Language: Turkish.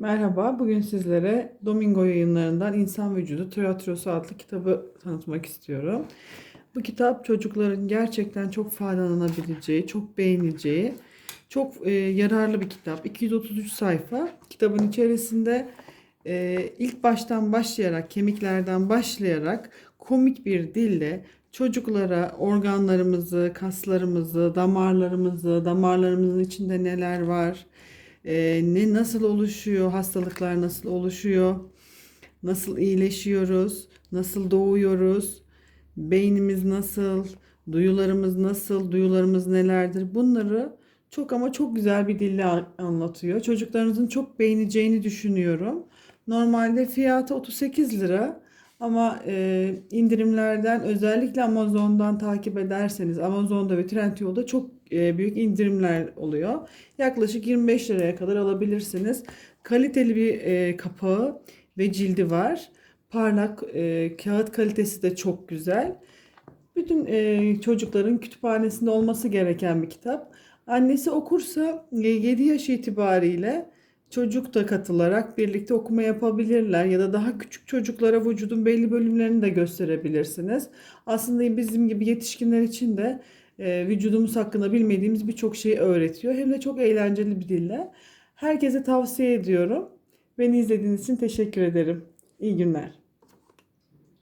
Merhaba, bugün sizlere Domingo yayınlarından İnsan Vücudu Tiyatrosu adlı kitabı tanıtmak istiyorum. Bu kitap çocukların gerçekten çok faydalanabileceği, çok beğeneceği, çok e, yararlı bir kitap. 233 sayfa. Kitabın içerisinde e, ilk baştan başlayarak, kemiklerden başlayarak komik bir dille çocuklara organlarımızı, kaslarımızı, damarlarımızı, damarlarımızın içinde neler var, e, ne nasıl oluşuyor, hastalıklar nasıl oluşuyor, nasıl iyileşiyoruz, nasıl doğuyoruz, beynimiz nasıl, duyularımız nasıl, duyularımız nelerdir bunları çok ama çok güzel bir dille anlatıyor. Çocuklarınızın çok beğeneceğini düşünüyorum. Normalde fiyatı 38 lira ama e, indirimlerden özellikle Amazon'dan takip ederseniz Amazon'da ve Trendyol'da çok büyük indirimler oluyor. Yaklaşık 25 liraya kadar alabilirsiniz. Kaliteli bir e, kapağı ve cildi var. Parlak e, kağıt kalitesi de çok güzel. Bütün e, çocukların kütüphanesinde olması gereken bir kitap. Annesi okursa e, 7 yaş itibariyle çocuk da katılarak birlikte okuma yapabilirler ya da daha küçük çocuklara vücudun belli bölümlerini de gösterebilirsiniz. Aslında bizim gibi yetişkinler için de e, vücudumuz hakkında bilmediğimiz birçok şeyi öğretiyor. Hem de çok eğlenceli bir dille. Herkese tavsiye ediyorum. Beni izlediğiniz için teşekkür ederim. İyi günler.